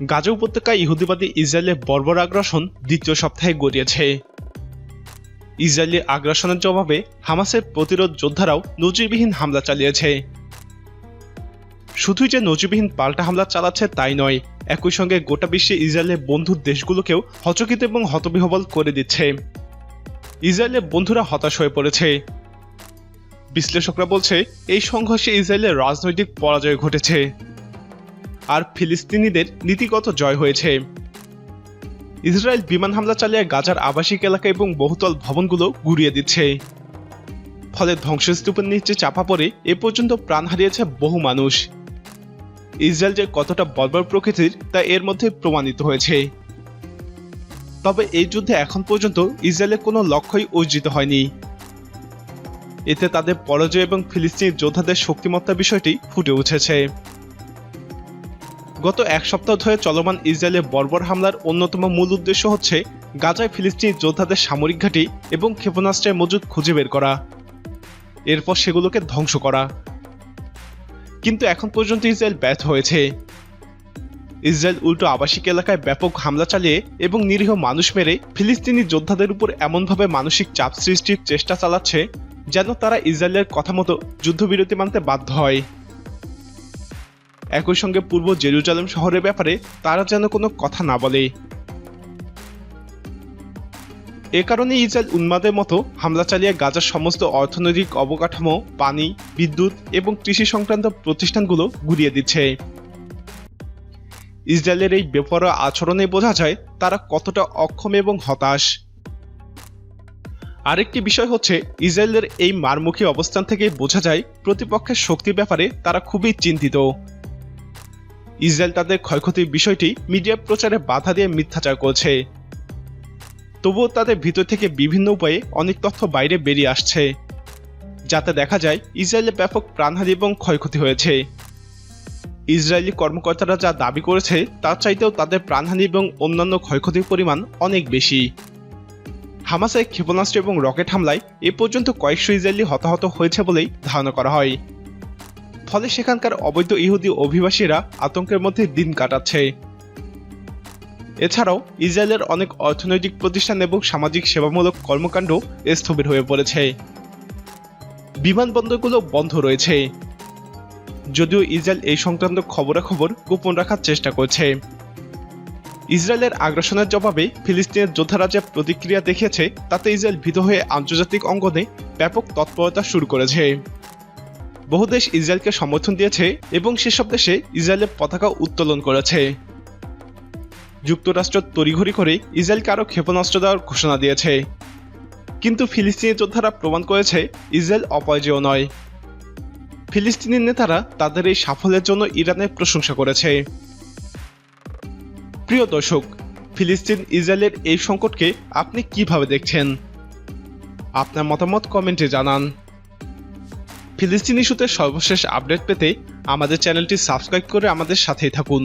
গাজা উপত্যকায় ইহুদিবাদী ইসরায়েলের বর্বর আগ্রাসন দ্বিতীয় সপ্তাহে গড়িয়েছে। ইসরায়েলি আগ্রাসনের জবাবে হামাসের প্রতিরোধ যোদ্ধারাও নজিরবিহীন হামলা চালিয়েছে। শুধুই যে নজিরবিহীন পাল্টা হামলা চালাচ্ছে তাই নয়, একই সঙ্গে গোটা বিশ্বে ইসরায়েলের বন্ধুর দেশগুলোকেও হচকিত এবং হতবিহবল করে দিচ্ছে। ইসরায়েলের বন্ধুরা হতাশ হয়ে পড়েছে। বিশ্লেষকরা বলছে, এই সংঘর্ষে ইসরায়েলের রাজনৈতিক পরাজয় ঘটেছে। আর ফিলিস্তিনিদের নীতিগত জয় হয়েছে। ইসরায়েল বিমান হামলা চালিয়ে গাজার আবাসিক এলাকা এবং বহুতল ভবনগুলো গুড়িয়ে দিচ্ছে। ফলে ধ্বংসস্তূপের নিচে চাপা পড়ে এ পর্যন্ত প্রাণ হারিয়েছে বহু মানুষ। ইসরায়েল যে কতটা বর্বর প্রকৃতির, তা এর মধ্যে প্রমাণিত হয়েছে। তবে এই যুদ্ধে এখন পর্যন্ত ইসরায়েলের কোনো লক্ষ্যই অর্জিত হয়নি। এতে তাদের পরাজয় এবং ফিলিস্তিনি যোদ্ধাদের শক্তিমত্তা বিষয়টি ফুটে উঠেছে। গত এক সপ্তাহ ধরে চলমান ইসরায়েলের বর্বর হামলার অন্যতম মূল উদ্দেশ্য হচ্ছে গাজায় ফিলিস্তিনি যোদ্ধাদের সামরিক ঘাঁটি এবং ক্ষেপণাস্ত্রের মজুদ খুঁজে বের করা, এরপর সেগুলোকে ধ্বংস করা। কিন্তু এখন পর্যন্ত ইসরায়েল ব্যর্থ হয়েছে। ইসরায়েল উল্টো আবাসিক এলাকায় ব্যাপক হামলা চালিয়ে এবং নিরীহ মানুষ মেরে ফিলিস্তিনি যোদ্ধাদের উপর এমনভাবে মানসিক চাপ সৃষ্টির চেষ্টা চালাচ্ছে যেন তারা ইসরায়েলের কথা মতো যুদ্ধবিরতি মানতে বাধ্য হয়। একই সঙ্গে পূর্ব জেরুজালেম শহরের ব্যাপারে তারা যেন কোনো কথা না বলে। এ কারণে ইসরায়েল উন্মাদের মতো হামলা চালিয়ে গাজার সমস্ত অর্থনৈতিক অবকাঠামো, পানি, বিদ্যুৎ এবং কৃষি সংক্রান্ত প্রতিষ্ঠানগুলো গুড়িয়ে দিচ্ছে। ইসরায়েলের এই বেপরোয়া আচরণে বোঝা যায় তারা কতটা অক্ষম এবং হতাশ। আরেকটি বিষয় হচ্ছে, ইসরায়েলের এই মারমুখী অবস্থান থেকে বোঝা যায়, প্রতিপক্ষের শক্তির ব্যাপারে তারা খুবই চিন্তিত। ইসরায়েল তাদের ক্ষয়ক্ষতির বিষয়টি মিডিয়া প্রচারে বাধা দিয়ে মিথ্যাচার করছে। তবুও তাদের ভিতর থেকে বিভিন্ন উপায়ে অনেক তথ্য বাইরে বেরিয়ে আসছে, যাতে দেখা যায় ইসরায়েলের ব্যাপক প্রাণহানি এবং ক্ষয়ক্ষতি হয়েছে। ইসরায়েলি কর্মকর্তারা যা দাবি করেছে তার চাইতেও তাদের প্রাণহানি এবং অন্যান্য ক্ষয়ক্ষতির পরিমাণ অনেক বেশি। হামাসের ক্ষেপণাস্ত্র এবং রকেট হামলায় এ পর্যন্ত কয়েকশো ইসরায়েলি হতাহত হয়েছে বলেই ধারণা করা হয়। ফলে সেখানকার অবৈধ ইহুদি অভিবাসীরা আতঙ্কের মধ্যে দিন কাটাচ্ছে। এছাড়াও, ইসরায়েলের অনেক অর্থনৈতিক প্রতিষ্ঠান এবং সামাজিক সেবামূলক কর্মকাণ্ড স্থবির হয়ে পড়েছে। বিমানবন্দরগুলো বন্ধ রয়েছে। যদিও ইসরায়েল এই সংক্রান্ত খবরাখবর গোপন রাখার চেষ্টা করছে। ইসরায়েলের আগ্রাসনের জবাবে ফিলিস্তিনের যোদ্ধারা যে প্রতিক্রিয়া দেখিয়েছে, তাতে ইসরায়েল ভীত হয়ে আন্তর্জাতিক অঙ্গনে ব্যাপক তৎপরতা শুরু করেছে। বহু দেশ ইসরায়েলকে সমর্থন দিয়েছে এবং সেসব দেশে ইসরায়েলের পতাকা উত্তোলন করেছে। যুক্তরাষ্ট্র তড়িঘড়ি করে ইসরায়েলকে আরও ক্ষেপণাস্ত্র দেওয়ার ঘোষণা দিয়েছে। কিন্তু ফিলিস্তিনি যোদ্ধারা প্রমাণ করেছে ইসরায়েল অপরাজেয় নয়। ফিলিস্তিনি নেতারা তাদের এই সাফল্যের জন্য ইরানের প্রশংসা করেছে। প্রিয় দর্শক, ফিলিস্তিন ইসরায়েলের এই সংকটকে আপনি কীভাবে দেখছেন? আপনার মতামত কমেন্টে জানান। ফিলিস্তিন ইস্যুতে সর্বশেষ আপডেট পেতে আমাদের চ্যানেলটি সাবস্ক্রাইব করে আমাদের সাথেই থাকুন।